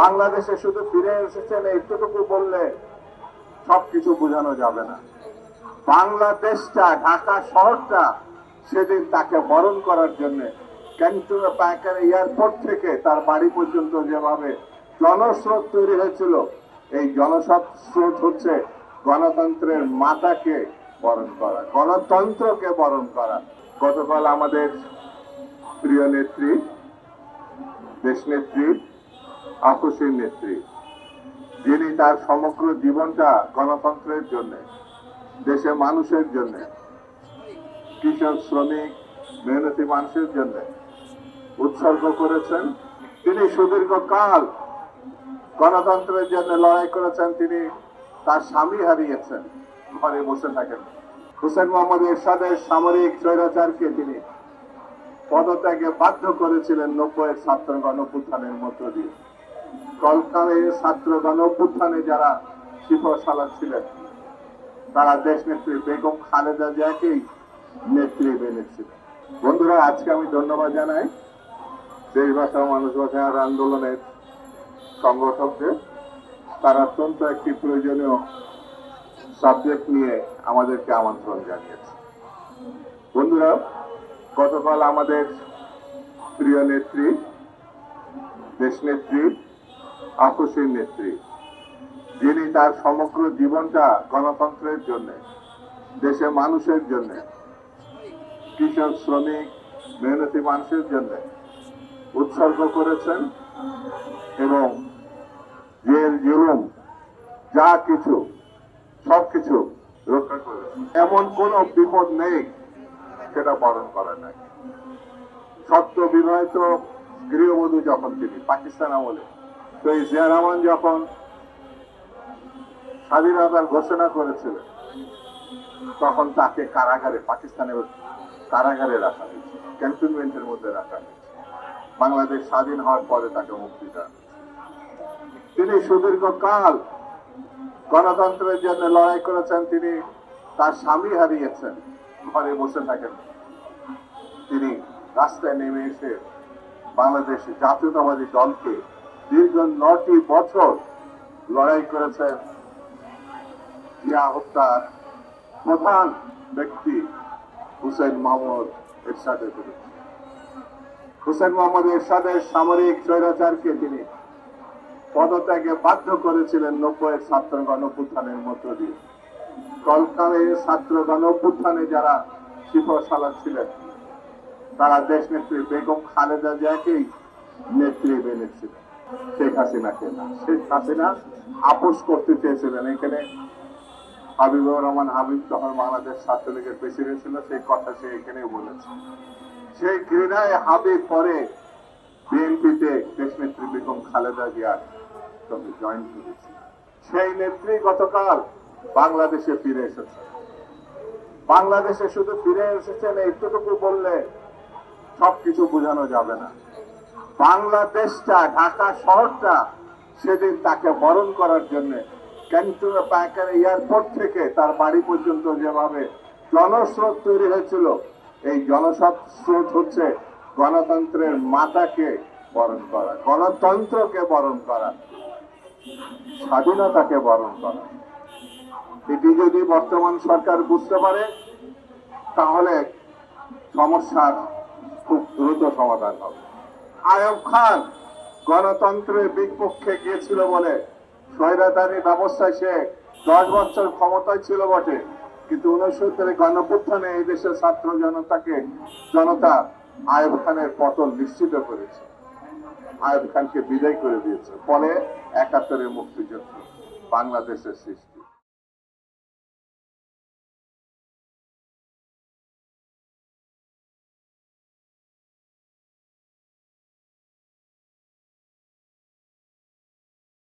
বাংলাদেশে শুধু ফিরে এসেছেন, এইটুকু বললে সবকিছু বোঝানো যাবে না। বাংলাদেশটা ঢাকা শহরটা সেদিন তাকে বরণ করার জন্য এয়ারপোর্ট থেকে তার বাড়ি পর্যন্ত যেভাবে জনস্রোত তৈরি হয়েছিল, এই জনস্রোত স্রোত হচ্ছে গণতন্ত্রের মাতাকে বরণ করা, গণতন্ত্রকে বরণ করা। গতকাল আমাদের প্রিয় নেত্রী দেশ নেত্রী আপসের নেত্রী। যিনি তার সমগ্র জীবনটা গণতন্ত্রের জন্য দেশের মানুষের জন্য, কৃষক, শ্রমিক, মেহনতি মানুষের জন্য উৎসর্গ করেছেন। তিনি সুদীর্ঘ কাল গণতন্ত্রের জন্য লড়াই করেছেন। তিনি তার স্বামী হারিয়েছেন। ঘরে বসে থাকেন। হুসেন মোহাম্মদ এরশাদের সামরিক স্বৈরাচারকে তিনি পদত্যাগে বাধ্য করেছিলেন নব্বইয়ের ছাত্র গণপুত্থানের মধ্য দিয়ে। কলকাতায় ছাত্র গণপুত্থানে যারা শিফর ছিলেন, তারা দেশ নেত্রী বেগম খালেদা জিয়াকেই নেত্রী বেনেছিলেন বন্ধুরা, আজকে আমি ধন্যবাদ জানাই দেশ ভাষা মানুষ ভাষার আন্দোলনের সংগঠকদের। তারা অত্যন্ত একটি প্রয়োজনীয় সাবজেক্ট নিয়ে আমাদেরকে আমন্ত্রণ জানিয়েছে। বন্ধুরা, গতকাল আমাদের প্রিয় নেত্রী, দেশ নেত্রী আপসের নেত্রী, যিনি তার সমগ্র জীবনটা গণতন্ত্রের জন্য দেশের মানুষের জন্য, কৃষক, শ্রমিক, মেহনতি মানুষের জন্য উৎসর্গ করেছেন এবং জেল, জুলুম, যা কিছু সবকিছু রক্ষা করেছেন। এমন কোন বিপদ নেই, সেটা বরণ করে নাই। সত্য বিবাহিত গৃহবধূ যখন তিনি পাকিস্তান আমলে তো এই জিয়া যখন স্বাধীনতার ঘোষণা করেছিলেন তখন তাকে কারাগারে পাকিস্তানের কারাগারে রাখা হয়েছে, ক্যান্টনমেন্টের মধ্যে রাখা হয়েছে। বাংলাদেশ স্বাধীন হওয়ার পরে তাকে মুক্তি দেওয়া তিনি সুদীর্ঘ কাল গণতন্ত্রের জন্য লড়াই করেছেন, তিনি তার স্বামী হারিয়েছেন, ঘরে বসে থাকেন। তিনি রাস্তায় নেমে এসে বাংলাদেশ জাতীয়তাবাদী দলকে দীর্ঘ নটি বছর লড়াই করেছেন জিয়া হত্যার প্রধান ব্যক্তি হুসেন মোহাম্মদ এরশাদের বিরুদ্ধে। হুসেন মোহাম্মদ এরশাদের সামরিক স্বৈরাচারকে তিনি পদত্যাগে বাধ্য করেছিলেন নব্বইয়ের ছাত্র গণপুত্থানের মধ্য দিয়ে। কলকাতায় ছাত্র গণপুত্থানে যারা সালাদ ছিলেন, তারা দেশ নেত্রী বেগম খালেদা জিয়াকেই হাসিনাকে না। শেখ হাসিনা আপোষ করতে চেয়েছিলেন। এখানে হাবিবুর রহমান হাবিব তখন বাংলাদেশ ছাত্রলীগের প্রেসিডেন্ট ছিল, সেই কথা সে এখানে বলেছে। সেই ঘৃণায় হাবিব পরে বিএনপিতে দেশ নেত্রী বেগম খালেদা জিয়ার সঙ্গে জয়েন করেছে। সেই নেত্রী গতকাল বাংলাদেশে ফিরে এসেছে। বাংলাদেশে শুধু ফিরে এসেছেন, এইটুকু বললে সবকিছু বোঝানো যাবে না। বাংলাদেশটা, ঢাকা শহরটা সেদিন তাকে বরণ করার জন্য ক্যান্টুনা এয়ারপোর্ট থেকে তার বাড়ি পর্যন্ত যেভাবে জনস্রোত তৈরি হয়েছিল, এই জনস্রোত স্রোত হচ্ছে গণতন্ত্রের মাতাকে বরণ করা, গণতন্ত্রকে বরণ করা, স্বাধীনতাকে বরণ করা। এটি যদি বর্তমান সরকার বুঝতে পারে, তাহলে সমস্যার খুব দ্রুত সমাধান হবে। আয়ব খান গণতন্ত্রের বিপক্ষে গিয়েছিল বলে। স্বৈরাচারী ব্যবস্থায় সে দশ বছর ক্ষমতায় ছিল বটে। কিন্তু উনসত্তরে গণপুত্থানে এই দেশের ছাত্র জনতাকে জনতা আয়ব খানের পতন নিশ্চিত করেছে। আয়ব খানকে বিদায় করে দিয়েছে। ফলে একাত্তরের মুক্তিযুদ্ধ বাংলাদেশের সৃষ্টি।